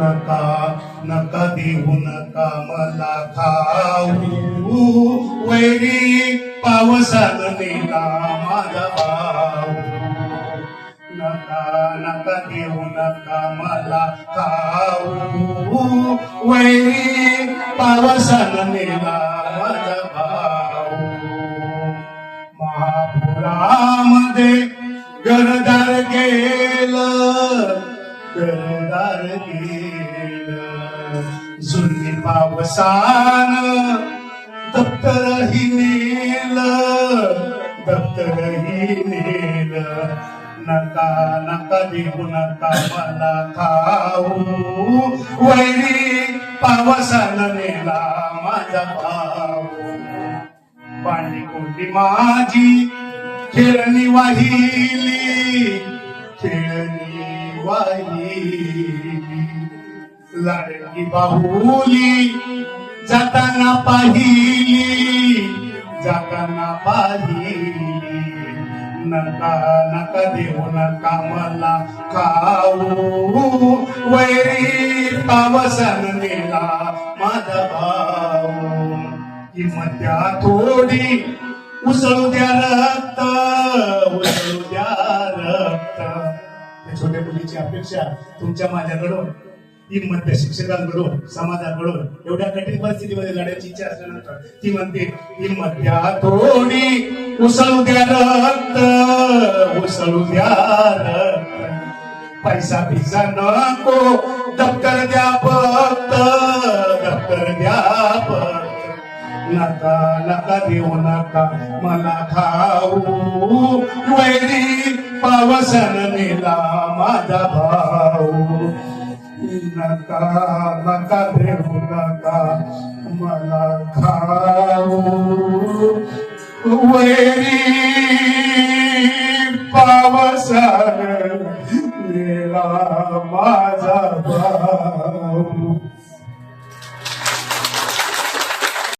नका नका देऊ नका मला खाऊ वैरी पावसान नेला माझा नका नका देऊ नका मला खाऊ वैरी नेला माझा भाऊ. महापुरामध्ये गरदार गेलं. घरदार गेलं जुनी पावसान दप्तरही नेलं दप्तरही नेलं नका नका देऊ नका मला खाऊ वैरी पावसान नेला माझा भाऊ पाणी कोंडी माझी खेळणी वाहिली खेळणी वाहिली लाडकी बाहुली जाताना पाहिली जाताना पाहिली नका नका देऊ नका मला खाऊ. वैरी पावसान नेला माझा भाऊ. किंमत थोडी उसळू द्या छोट्या मुलीची अपेक्षा तुमच्या माझ्याकडून ती म्हणते शिक्षकांकडून समाजाकडून एवढ्या कठीण परिस्थितीमध्ये लढायची इच्छा असल्यानंतर ती म्हणते हिंमत द्या थोडी उसळू द्या रक्त उसळू द्या रक्त. पैसा पिसा नको दप्तर द्या फक्त दप्तर द्या फक्त. नका नका देऊ नका मला खाऊ माझा भाऊ नका नका देऊ नका मला खाऊ वैरी माझा भाऊ.